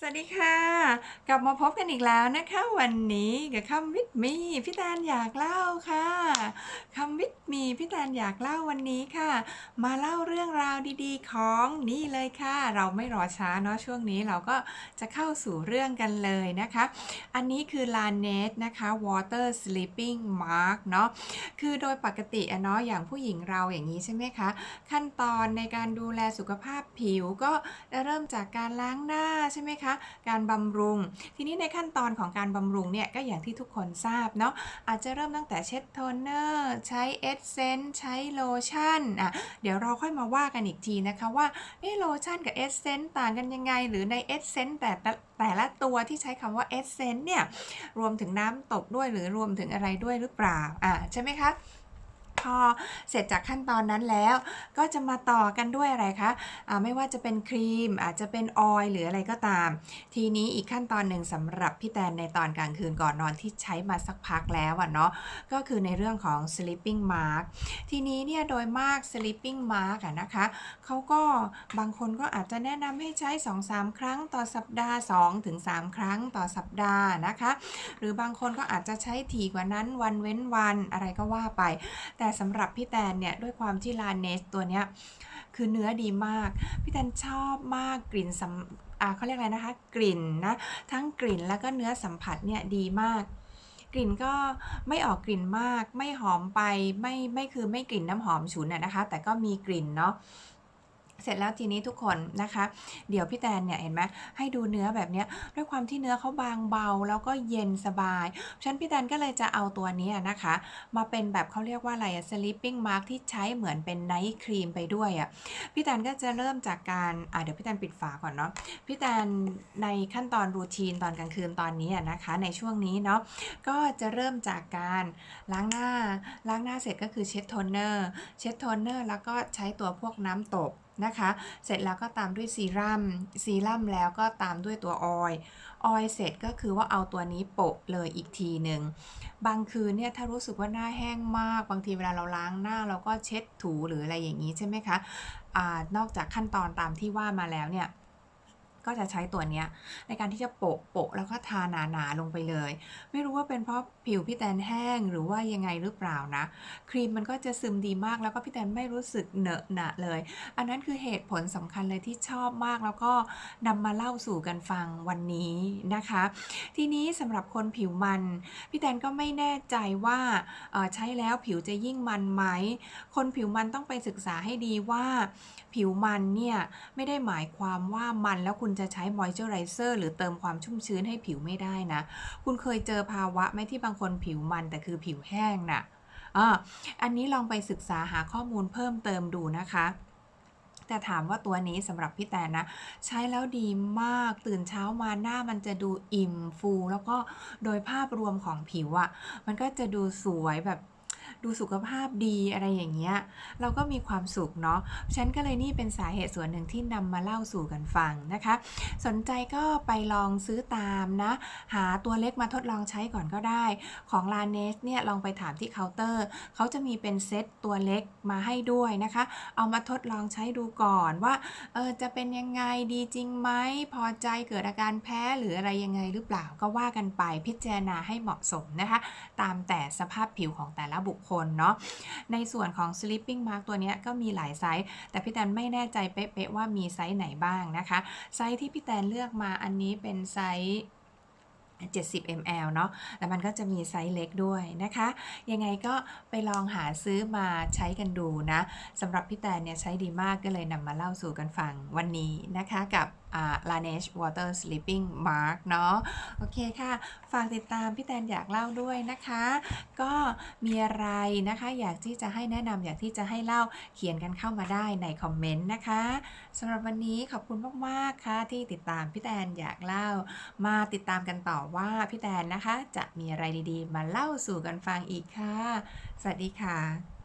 สวัสดีค่ะ กลับมาพบกันอีกแล้วนะคะ วันนี้กับคำวิทมีพี่แตนอยากเล่าค่ะคำ วิทมีพี่แตนอยากเล่าวันนี้ค่ะ มาเล่าเรื่องราวดีๆ ของนี่เลยค่ะ เราไม่รอช้าเนาะช่วงนี้เราก็จะเข้าสู่เรื่องกันเลยนะคะ อันนี้คือ l a n e t นะคะ Water Sleeping Mask เนาะคือโดยปกติอะเนาะอย่างผู้หญิงเราอย่างนี้ใช่ไหมคะ ขั้นตอนในการดูแลสุขภาพผิวก็จะเริ่มจากการล้างหน้าใช่ไหมคะ การบำรุง ทีนี้ในขั้นตอนของการบำรุงเนี่ยก็อย่างที่ทุกคนทราบเนาะอาจจะเริ่มตั้งแต่เช็ดโทนเนอร์ใช้เอสเซนต์ใช้โลชั่นอะเดี๋ยวเราค่อยมาว่ากันอีกทีนะคะว่าเอโลชั่นกับเอสเซนต์ต่างกันยังไง หรือในเอสเซนแต่แต่ละตัวที่ใช้คำว่าเอสเซนต์เนี่ยรวมถึงน้ำตกด้วยหรือรวมถึงอะไรด้วยหรือเปล่าอะใช่ไหมคะ พอเสร็จจากขั้นตอนนั้นแล้ว ก็จะมาต่อกันด้วยอะไรคะะไม่ว่าจะเป็นครีมอาจจะเป็นออยล์หรืออะไรก็ตาม ทีนี้อีกขั้นตอนหนึ่งสำหรับพี่แตนในตอนกลางคืนก่อนนอนที่ใช้มาสักพักแล้วอะเนาะก็คือในเรื่องของ sleeping mask ทีนี้เนี่ยโดยมาก sleeping mask อะนะคะเขาก็บางคนก็อาจจะแนะนำให้ใช้ 2-3 ครั้งต่อสัปดาห์ 2-3 ครั้งต่อสัปดาห์นะคะ หรือบางคนก็อาจจะใช้ถี่กว่านั้นวันเว้นวันอะไรก็ว่าไป แต่สำหรับพี่แตนเนี่ยด้วยความที่ลาเนสตัวเนี้ยคือเนื้อดีมาก พี่แตนชอบมากกลิ่นสัมอ่าเขาเรียกอะไรนะคะ กลิ่นนะทั้งกลิ่นแล้วก็เนื้อสัมผัสเนี่ยดีมาก กลิ่นก็ไม่ออกกลิ่นมาก ไม่หอมไปไม่ไม่คือไม่กลิ่นน้ำหอมฉุนอะนะคะ แต่ก็มีกลิ่นเนาะ เสร็จแล้วทีนี้ทุกคนนะคะ เดี๋ยวพี่แตนเนี่ยเห็นไหมให้ดูเนื้อแบบนี้ด้วยความที่เนื้อเขาบางเบาแล้วก็เย็นสบายฉันพี่แตนก็เลยจะเอาตัวนี้นะคะ มาเป็นแบบเขาเรียกว่าอะไรอะ sleeping mask ที่ใช้เหมือนเป็นไนท์ครีมไปด้วยอะพี่แตนก็จะเริ่มจากการอ่าเดี๋ยวพี่แตนปิดฝาก่อนเนาะพี่แตนในขั้นตอนรูทีนตอนกลางคืนตอนนี้อะนะคะ ในช่วงนี้เนาะก็จะเริ่มจากการล้างหน้าล้างหน้าเสร็จก็คือเช็ดโทนเนอร์เช็ดโทนเนอร์แล้วก็ใช้ตัวพวกน้ำตบ นะคะ เสร็จแล้วก็ตามด้วยซีรัมซีรั่มแล้วก็ตามด้วยตัวออยล์ออยล์เสร็จก็คือว่าเอาตัวนี้โปะเลยอีกทีหนึ่งบางคืนเนี่ยถ้ารู้สึกว่าหน้าแห้งมาก บางทีเวลาเราล้างหน้าเราก็เช็ดถูหรืออะไรอย่างนี้ใช่ไหมคะอะนอกจากขั้นตอนตามที่ว่ามาแล้วเนี่ย ก็จะใช้ตัวเนี้ยในการที่จะโปะโปะแล้วก็ทาหนาๆลงไปเลย ไม่รู้ว่าเป็นเพราะผิวพี่แตนแห้งหรือว่ายังไงหรือเปล่านะ ครีมมันก็จะซึมดีมากแล้วก็พี่แตนไม่รู้สึกเหนอะหนะเลย อันนั้นคือเหตุผลสำคัญเลยที่ชอบมากแล้วก็นำมาเล่าสู่กันฟังวันนี้นะคะ ทีนี้สำหรับคนผิวมัน พี่แตนก็ไม่แน่ใจว่าใช้แล้วผิวจะยิ่งมันไหมคนผิวมันต้องไปศึกษาให้ดีว่า ผิวมันเนี่ยไม่ได้หมายความว่ามันแล้วคุณณจะใช้มอยเจอไรเซอร์หรือเติมความชุ่มชื้นให้ผิวไม่ได้นะ คุณเคยเจอภาวะไหมที่บางคนผิวมันแต่คือผิวแห้งนะ่ะอ่าอันนี้ลองไปศึกษาหาข้อมูลเพิ่มเติมดูนะคะแต่ถามว่าตัวนี้สำหรับพี่แตนนะ ใช้แล้วดีมากตื่นเช้ามาหน้ามันจะดูอิ่มฟู แล้วก็โดยภาพรวมของผิวอะ่ะ มันก็จะดูสวยแบบ ดูสุขภาพดีอะไรอย่างเงี้ยเราก็มีความสุขเนาะฉันก็เลยนี่เป็นสาเหตุส่วนหนึ่งที่นำมาเล่าสู่กันฟังนะคะ สนใจก็ไปลองซื้อตามนะ หาตัวเล็กมาทดลองใช้ก่อนก็ได้ ของลาเนสเนี่ยลองไปถามที่เคาน์เตอร์ เขาจะมีเป็นเซตตัวเล็กมาให้ด้วยนะคะ เอามาทดลองใช้ดูก่อนว่าเออจะเป็นยังไงดีจริงไหมพอใจเกิดอาการแพ้หรืออะไรยังไงหรือเปล่าก็ว่ากันไปพิจารณาให้เหมาะสมนะคะ ตามแต่สภาพผิวของแต่ละบุคคลเนาะในส่วนของ sleeping mask ตัวนี้ก็มีหลายไซส์ แต่พี่แตนไม่แน่ใจเป๊ะๆว่ามีไซส์ไหนบ้างนะคะ ไซส์ที่พี่แตนเลือกมาอันนี้เป็นไซส์70 ml เนาะแต่มันก็จะมีไซส์เล็กด้วยนะคะ ยังไงก็ไปลองหาซื้อมาใช้กันดูนะสำหรับพี่แตนเนี่ยใช้ดีมากก็เลยนำมาเล่าสู่กันฟังวันนี้นะคะกับ Laneige Water Sleeping Mask เนาะโอเคค่ะ ฝากติดตามพี่แตนอยากเล่าด้วยนะคะ ก็มีอะไรนะคะอยากที่จะให้แนะนำอยากที่จะให้เล่าเขียนกันเข้ามาได้ในคอมเมนต์นะคะสำหรับวันนี้ขอบคุณมากๆค่ะที่ติดตามพี่แตนอยากเล่า มาติดตามกันต่อว่าพี่แตนนะคะ จะมีอะไรดีๆ มาเล่าสู่กันฟังอีกค่ะ สวัสดีค่ะ